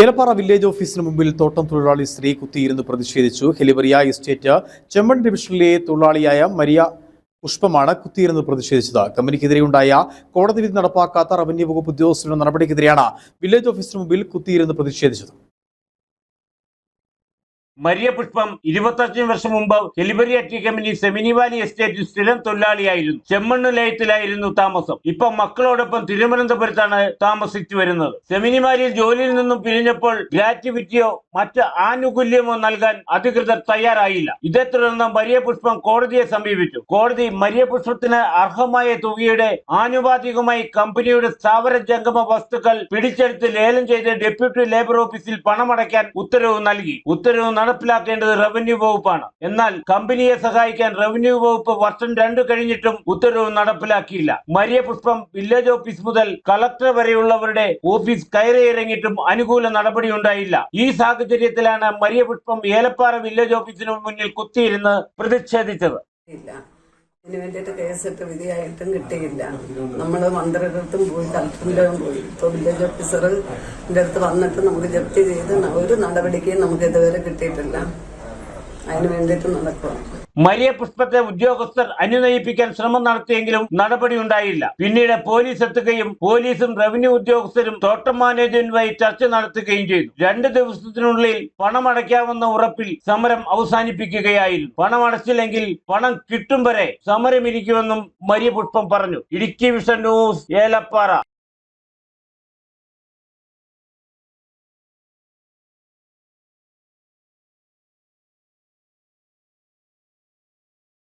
Elappara village ഓഫീസിന് മുമ്പിൽ തോട്ടം തൊഴിലാളി സ്ത്രീ കുത്തിയിരുന്ന് പ്രതിഷേധിച്ചു. ഹെലിവറിയ എസ്റ്റേറ്റ് ചെമ്മൺ ഡിവിഷനിലെ തൊഴിലാളിയായ മരിയ പുഷ്പമാണ് കുത്തിയിരുന്ന് പ്രതിഷേധിച്ചത്. കമ്പനിക്കെതിരെയുണ്ടായ കോടതി വിധി നടപ്പാക്കാത്ത റവന്യൂ വകുപ്പ് ഉദ്യോഗസ്ഥരുടെ നടപടിക്കെതിരെയാണ് വില്ലേജ് ഓഫീസിന് മുമ്പിൽ കുത്തിയിരുന്ന് പ്രതിഷേധിച്ചത്. മരിയ പുഷ്പം ഇരുപത്തഞ്ച് വർഷം മുമ്പ് ഹെലിബറി ടി കമ്പനി സെമിനിവാലി എസ്റ്റേറ്റിൽ സ്ഥിരം തൊഴിലാളിയായിരുന്നു. ചെമ്മണ്ണ് ലയത്തിലായിരുന്നു താമസം. ഇപ്പൊ മക്കളോടൊപ്പം തിരുവനന്തപുരത്താണ് താമസിച്ചു വരുന്നത്. സെമിനിവാലിയിൽ ജോലിയിൽ നിന്നും പിരിഞ്ഞപ്പോൾ ഗ്രാറ്റുവിറ്റിയോ മറ്റ് ആനുകൂല്യമോ നൽകാൻ അധികൃതർ തയ്യാറായില്ല. ഇതേ തുടർന്ന് മരിയ പുഷ്പം കോടതിയെ സമീപിച്ചു. കോടതി മരിയ പുഷ്പത്തിന് അർഹമായ തുകയുടെ ആനുപാതികമായി കമ്പനിയുടെ സ്ഥാവര ജംഗമ വസ്തുക്കൾ പിടിച്ചെടുത്ത് ലേലം ചെയ്ത് ഡെപ്യൂട്ടി ലേബർ ഓഫീസിൽ പണമടയ്ക്കാൻ ഉത്തരവ് നൽകി. ഉത്തരവ് നടപ്പിലാക്കേണ്ടത് റവന്യൂ വകുപ്പാണ്. എന്നാൽ കമ്പനിയെ സഹായിക്കാൻ റവന്യൂ വകുപ്പ് വർഷം രണ്ടു കഴിഞ്ഞിട്ടും ഉത്തരവ് നടപ്പിലാക്കിയില്ല. മരിയ പുഷ്പം വില്ലേജ് ഓഫീസ് മുതൽ കളക്ടർ വരെയുള്ളവരുടെ ഓഫീസ് കയറിയിറങ്ങിയിട്ടും അനുകൂല നടപടി ഉണ്ടായില്ല. ഈ സാഹചര്യത്തിലാണ് മരിയ പുഷ്പം ഏലപ്പാറ വില്ലേജ് ഓഫീസിന് മുന്നിൽ കുത്തിയിരുന്ന് പ്രതിഷേധിച്ചത്. ഇതിന് വേണ്ടിയിട്ട് കേസിട്ട് വിധിയായിട്ടും കിട്ടിയില്ല. നമ്മൾ മന്ത്രിയുടെ പോയി കളക്ടറിന്റെ പോയി. ഇപ്പൊ വില്ലേജ് ഓഫീസറിന്റെ അടുത്ത് വന്നിട്ട് നമുക്ക് ജപ്തി ചെയ്ത് ഒരു നടപടിക്കും നമുക്ക് ഇതുവരെ കിട്ടിയിട്ടില്ല. അതിന് വേണ്ടിയിട്ട് നടക്കുക മരിയ പുഷ്പത്തെ ഉദ്യോഗസ്ഥർ അനുനയിപ്പിക്കാൻ ശ്രമം നടത്തിയെങ്കിലും നടപടി ഉണ്ടായില്ല. പിന്നീട് പോലീസ് എത്തുകയും പോലീസും റവന്യൂ ഉദ്യോഗസ്ഥരും തോട്ടം മാനേജ്മെന്റുമായി ചർച്ച നടത്തുകയും ചെയ്തു. രണ്ട് ദിവസത്തിനുള്ളിൽ പണമടയ്ക്കാമെന്ന ഉറപ്പിൽ സമരം അവസാനിപ്പിക്കുകയായിരുന്നു. പണമടച്ചില്ലെങ്കിൽ പണം കിട്ടും വരെ സമരമിരിക്കുമെന്നും മരിയ പുഷ്പം പറഞ്ഞു. Idukki vision news Elappara.